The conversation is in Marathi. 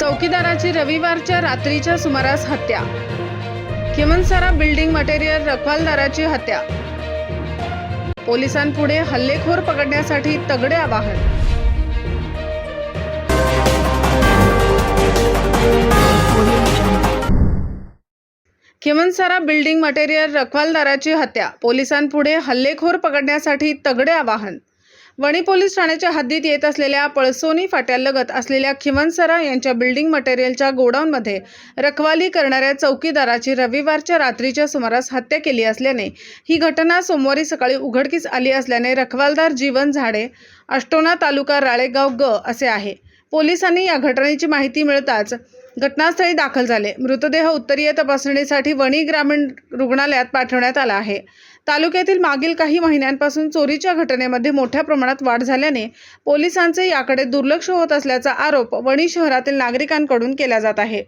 चौकीदाराची रविवारच्या रात्रीच्या सुमारास हत्या. किमनसारा बिल्डिंग मटेरियल रखवालदाराची हत्या. पोलिसांपुढे हल्लेखोर पकडण्यासाठी तगडे आवाहन. खिमनसारा बिल्डिंग मटेरियल रखवालदाराची हत्या. पोलिसांपुढे हल्लेखोर पकडण्यासाठी तगडे आवाहन. वणी पोलीस ठाण्याच्या हद्दीत येत असलेल्या पळसोनी फाट्यालगत असलेल्या खिवनसरा यांच्या बिल्डिंग मटेरियलच्या गोडाऊनमध्ये रखवाली करणाऱ्या चौकीदाराची रविवारच्या रात्रीच्या सुमारास हत्या केली असल्याने ही घटना सोमवारी सकाळी उघडकीस आली असल्याने रखवालदार जीवन झाडे अष्टोना तालुका राळेगाव ग असे आहे. पोलिसांनी या घटनेची माहिती मिळताच घटनास्थळी दाखल झाले. मृतदेह उत्तरीय तपासणीसाठी वणी ग्रामीण रुग्णालयात पाठवण्यात आला आहे. तालुक्यातील मागील काही महिन्यांपासून चोरीच्या घटनेमध्ये मोठ्या प्रमाणात वाढ झाल्याने पोलिसांचे याकडे दुर्लक्ष होत असल्याचा आरोप वणी शहरातील नागरिकांकडून केला जात आहे.